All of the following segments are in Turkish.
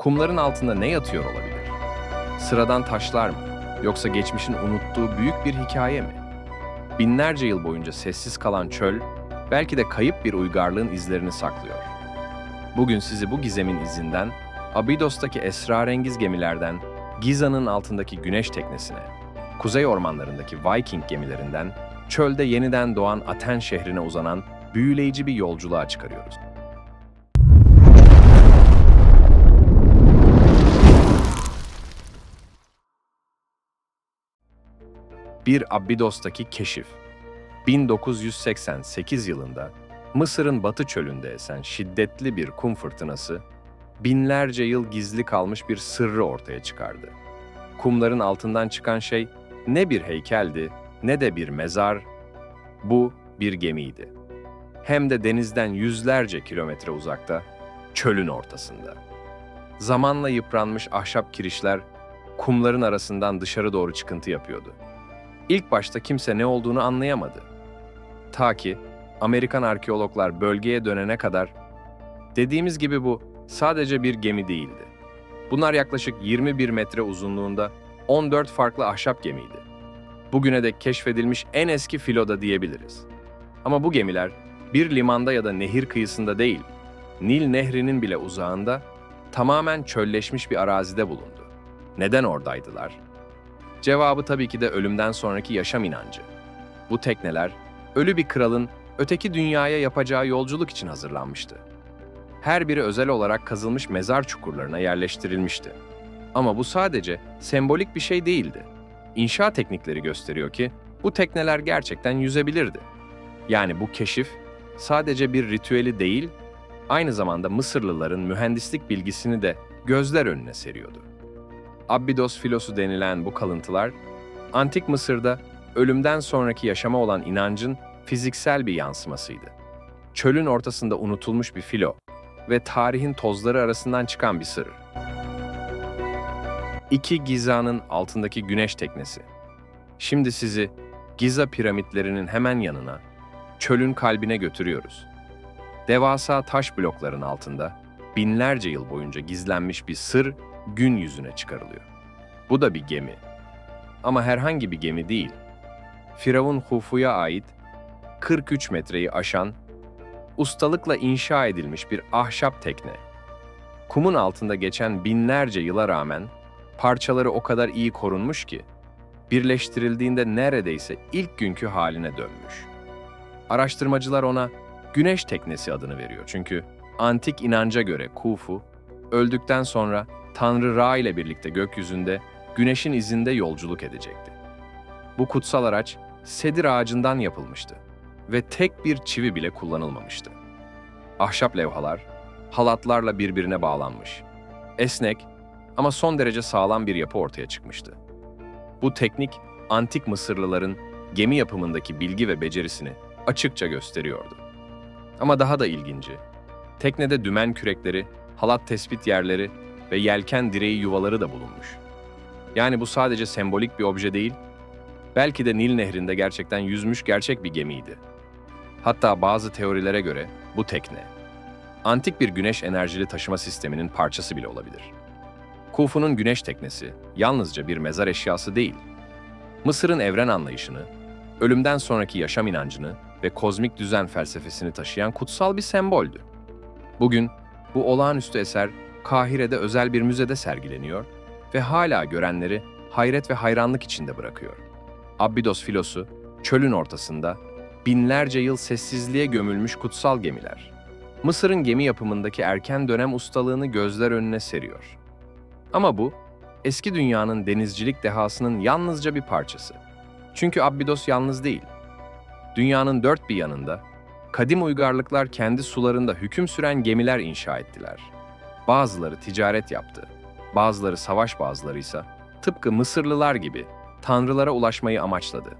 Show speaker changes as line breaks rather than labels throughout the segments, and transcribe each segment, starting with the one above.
Kumların altında ne yatıyor olabilir? Sıradan taşlar mı? Yoksa geçmişin unuttuğu büyük bir hikaye mi? Binlerce yıl boyunca sessiz kalan çöl, belki de kayıp bir uygarlığın izlerini saklıyor. Bugün sizi bu gizemin izinden, Abidos'taki esrarengiz gemilerden, Giza'nın altındaki güneş teknesine, kuzey ormanlarındaki Viking gemilerinden, çölde yeniden doğan Aten şehrine uzanan büyüleyici bir yolculuğa çıkarıyoruz. Bir Abidos'taki keşif. 1988 yılında Mısır'ın batı çölünde esen şiddetli bir kum fırtınası binlerce yıl gizli kalmış bir sırrı ortaya çıkardı. Kumların altından çıkan şey ne bir heykeldi ne de bir mezar, bu bir gemiydi. Hem de denizden yüzlerce kilometre uzakta, çölün ortasında. Zamanla yıpranmış ahşap kirişler kumların arasından dışarı doğru çıkıntı yapıyordu. İlk başta kimse ne olduğunu anlayamadı. Ta ki Amerikan arkeologlar bölgeye dönene kadar dediğimiz gibi bu sadece bir gemi değildi. Bunlar yaklaşık 21 metre uzunluğunda 14 farklı ahşap gemiydi. Bugüne dek keşfedilmiş en eski filoda diyebiliriz. Ama bu gemiler bir limanda ya da nehir kıyısında değil, Nil Nehri'nin bile uzağında tamamen çölleşmiş bir arazide bulundu. Neden oradaydılar? Cevabı tabii ki de ölümden sonraki yaşam inancı. Bu tekneler, ölü bir kralın öteki dünyaya yapacağı yolculuk için hazırlanmıştı. Her biri özel olarak kazılmış mezar çukurlarına yerleştirilmişti. Ama bu sadece sembolik bir şey değildi. İnşa teknikleri gösteriyor ki bu tekneler gerçekten yüzebilirdi. Yani bu keşif sadece bir ritüeli değil, aynı zamanda Mısırlıların mühendislik bilgisini de gözler önüne seriyordu. Abydos filosu denilen bu kalıntılar, Antik Mısır'da ölümden sonraki yaşama olan inancın fiziksel bir yansımasıydı. Çölün ortasında unutulmuş bir filo ve tarihin tozları arasından çıkan bir sır. İki Giza'nın altındaki güneş teknesi. Şimdi sizi Giza piramitlerinin hemen yanına, çölün kalbine götürüyoruz. Devasa taş blokların altında binlerce yıl boyunca gizlenmiş bir sır gün yüzüne çıkarılıyor. Bu da bir gemi. Ama herhangi bir gemi değil. Firavun Hufu'ya ait 43 metreyi aşan, ustalıkla inşa edilmiş bir ahşap tekne. Kumun altında geçen binlerce yıla rağmen parçaları o kadar iyi korunmuş ki, birleştirildiğinde neredeyse ilk günkü haline dönmüş. Araştırmacılar ona Güneş Teknesi adını veriyor çünkü antik inanca göre Kufu, öldükten sonra Tanrı Ra ile birlikte gökyüzünde güneşin izinde yolculuk edecekti. Bu kutsal araç sedir ağacından yapılmıştı ve tek bir çivi bile kullanılmamıştı. Ahşap levhalar, halatlarla birbirine bağlanmış. Esnek ama son derece sağlam bir yapı ortaya çıkmıştı. Bu teknik, antik Mısırlıların gemi yapımındaki bilgi ve becerisini açıkça gösteriyordu. Ama daha da ilginci, teknede dümen kürekleri, halat tespit yerleri ve yelken direği yuvaları da bulunmuş. Yani bu sadece sembolik bir obje değil, belki de Nil Nehri'nde gerçekten yüzmüş gerçek bir gemiydi. Hatta bazı teorilere göre bu tekne, antik bir güneş enerjili taşıma sisteminin parçası bile olabilir. Kufu'nun güneş teknesi yalnızca bir mezar eşyası değil, Mısır'ın evren anlayışını, ölümden sonraki yaşam inancını ve kozmik düzen felsefesini taşıyan kutsal bir semboldü. Bugün bu olağanüstü eser Kahire'de özel bir müzede sergileniyor ve hala görenleri hayret ve hayranlık içinde bırakıyor. Abydos filosu, çölün ortasında, binlerce yıl sessizliğe gömülmüş kutsal gemiler. Mısır'ın gemi yapımındaki erken dönem ustalığını gözler önüne seriyor. Ama bu, eski dünyanın denizcilik dehasının yalnızca bir parçası. Çünkü Abydos yalnız değil. Dünyanın dört bir yanında, kadim uygarlıklar kendi sularında hüküm süren gemiler inşa ettiler. Bazıları ticaret yaptı, bazıları savaş bazıları ise tıpkı Mısırlılar gibi tanrılara ulaşmayı amaçladı.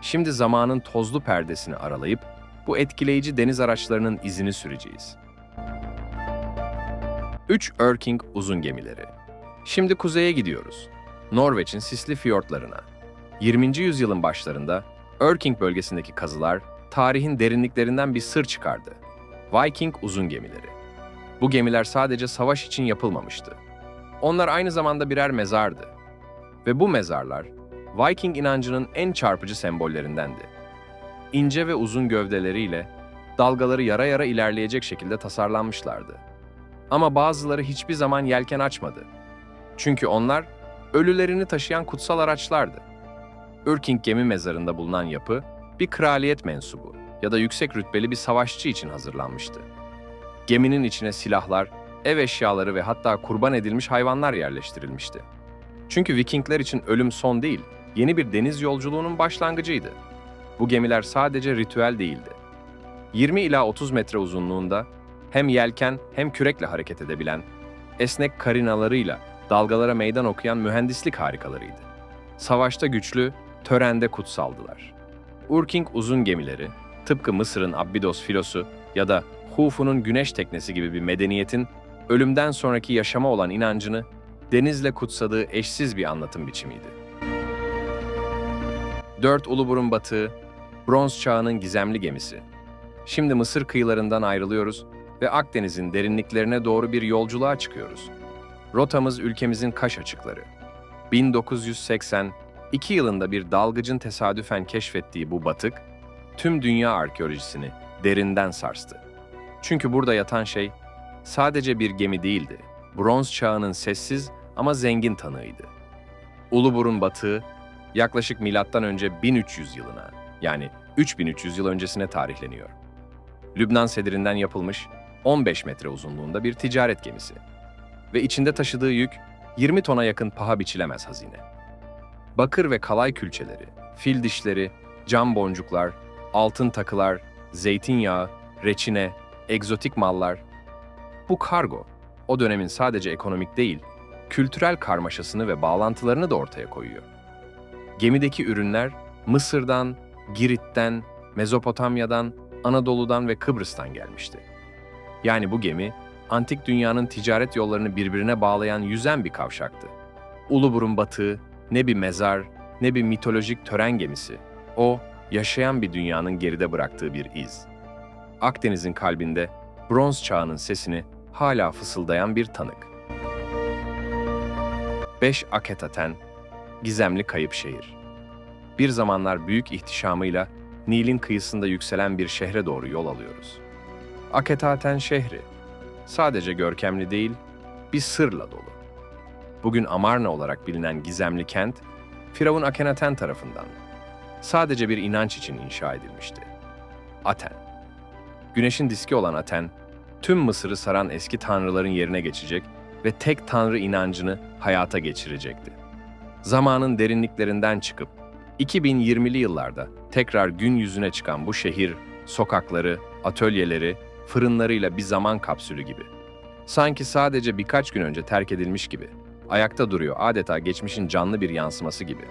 Şimdi zamanın tozlu perdesini aralayıp bu etkileyici deniz araçlarının izini süreceğiz. 3 Erking uzun gemileri. Şimdi kuzeye gidiyoruz. Norveç'in sisli fiyortlarına. 20. yüzyılın başlarında Erking bölgesindeki kazılar tarihin derinliklerinden bir sır çıkardı. Viking uzun gemileri. Bu gemiler sadece savaş için yapılmamıştı. Onlar aynı zamanda birer mezardı. Ve bu mezarlar Viking inancının en çarpıcı sembollerindendi. İnce ve uzun gövdeleriyle dalgaları yara yara ilerleyecek şekilde tasarlanmışlardı. Ama bazıları hiçbir zaman yelken açmadı. Çünkü onlar ölülerini taşıyan kutsal araçlardı. Ürking gemi mezarında bulunan yapı bir kraliyet mensubu ya da yüksek rütbeli bir savaşçı için hazırlanmıştı. Geminin içine silahlar, ev eşyaları ve hatta kurban edilmiş hayvanlar yerleştirilmişti. Çünkü Vikingler için ölüm son değil, yeni bir deniz yolculuğunun başlangıcıydı. Bu gemiler sadece ritüel değildi. 20 ila 30 metre uzunluğunda hem yelken hem kürekle hareket edebilen, esnek karinalarıyla dalgalara meydan okuyan mühendislik harikalarıydı. Savaşta güçlü, törende kutsaldılar. Urking uzun gemileri, tıpkı Mısır'ın Abydos filosu ya da Hufu'nun güneş teknesi gibi bir medeniyetin ölümden sonraki yaşama olan inancını denizle kutsadığı eşsiz bir anlatım biçimiydi. Dört Uluburun batığı, Bronz Çağı'nın gizemli gemisi. Şimdi Mısır kıyılarından ayrılıyoruz ve Akdeniz'in derinliklerine doğru bir yolculuğa çıkıyoruz. Rotamız ülkemizin kaş açıkları. 1982 yılında bir dalgıcın tesadüfen keşfettiği bu batık, tüm dünya arkeolojisini derinden sarstı. Çünkü burada yatan şey sadece bir gemi değildi. Bronz çağının sessiz ama zengin tanığıydı. Uluburun batığı yaklaşık milattan önce 1300 yılına yani 3300 yıl öncesine tarihleniyor. Lübnan sedirinden yapılmış 15 metre uzunluğunda bir ticaret gemisi ve içinde taşıdığı yük 20 tona yakın paha biçilemez hazine. Bakır ve kalay külçeleri, fil dişleri, cam boncuklar, altın takılar, zeytinyağı, reçine, egzotik mallar. Bu kargo, o dönemin sadece ekonomik değil, kültürel karmaşasını ve bağlantılarını da ortaya koyuyor. Gemideki ürünler Mısır'dan, Girit'ten, Mezopotamya'dan, Anadolu'dan ve Kıbrıs'tan gelmişti. Yani bu gemi, antik dünyanın ticaret yollarını birbirine bağlayan yüzen bir kavşaktı. Uluburun batığı ne bir mezar, ne bir mitolojik tören gemisi. O, yaşayan bir dünyanın geride bıraktığı bir iz. Akdeniz'in kalbinde bronz çağının sesini hala fısıldayan bir tanık. 5 Aketaten, gizemli kayıp şehir. Bir zamanlar büyük ihtişamıyla Nil'in kıyısında yükselen bir şehre doğru yol alıyoruz. Aketaten şehri, sadece görkemli değil, bir sırla dolu. Bugün Amarna olarak bilinen gizemli kent, Firavun Akhenaten tarafından sadece bir inanç için inşa edilmişti. Aten. Güneşin diski olan Aten, tüm Mısır'ı saran eski tanrıların yerine geçecek ve tek tanrı inancını hayata geçirecekti. Zamanın derinliklerinden çıkıp 2020'li yıllarda tekrar gün yüzüne çıkan bu şehir, sokakları, atölyeleri, fırınlarıyla bir zaman kapsülü gibi. Sanki sadece birkaç gün önce terk edilmiş gibi. Ayakta duruyor adeta geçmişin canlı bir yansıması gibi.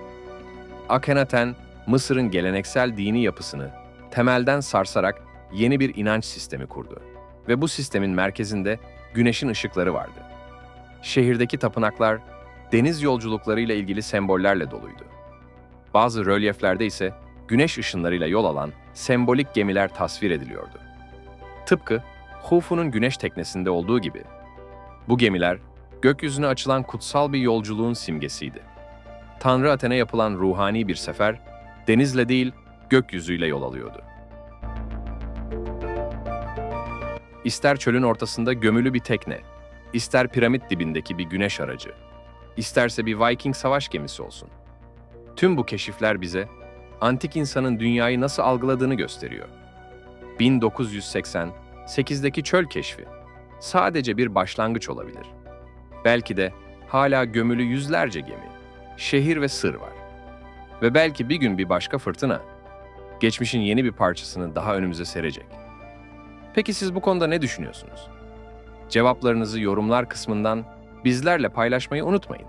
Akhenaten, Mısır'ın geleneksel dini yapısını temelden sarsarak yeni bir inanç sistemi kurdu. Ve bu sistemin merkezinde güneşin ışıkları vardı. Şehirdeki tapınaklar deniz yolculuklarıyla ilgili sembollerle doluydu. Bazı rölyeflerde ise güneş ışınlarıyla yol alan sembolik gemiler tasvir ediliyordu. Tıpkı Hufu'nun güneş teknesinde olduğu gibi. Bu gemiler gökyüzüne açılan kutsal bir yolculuğun simgesiydi. Tanrı Aten'e yapılan ruhani bir sefer denizle değil gökyüzüyle yol alıyordu. İster çölün ortasında gömülü bir tekne, ister piramit dibindeki bir güneş aracı, isterse bir Viking savaş gemisi olsun. Tüm bu keşifler bize antik insanın dünyayı nasıl algıladığını gösteriyor. 1988'deki çöl keşfi sadece bir başlangıç olabilir. Belki de hala gömülü yüzlerce gemi, şehir ve sır var. Ve belki bir gün bir başka fırtına, geçmişin yeni bir parçasını daha önümüze serecek. Peki siz bu konuda ne düşünüyorsunuz? Cevaplarınızı yorumlar kısmından bizlerle paylaşmayı unutmayın.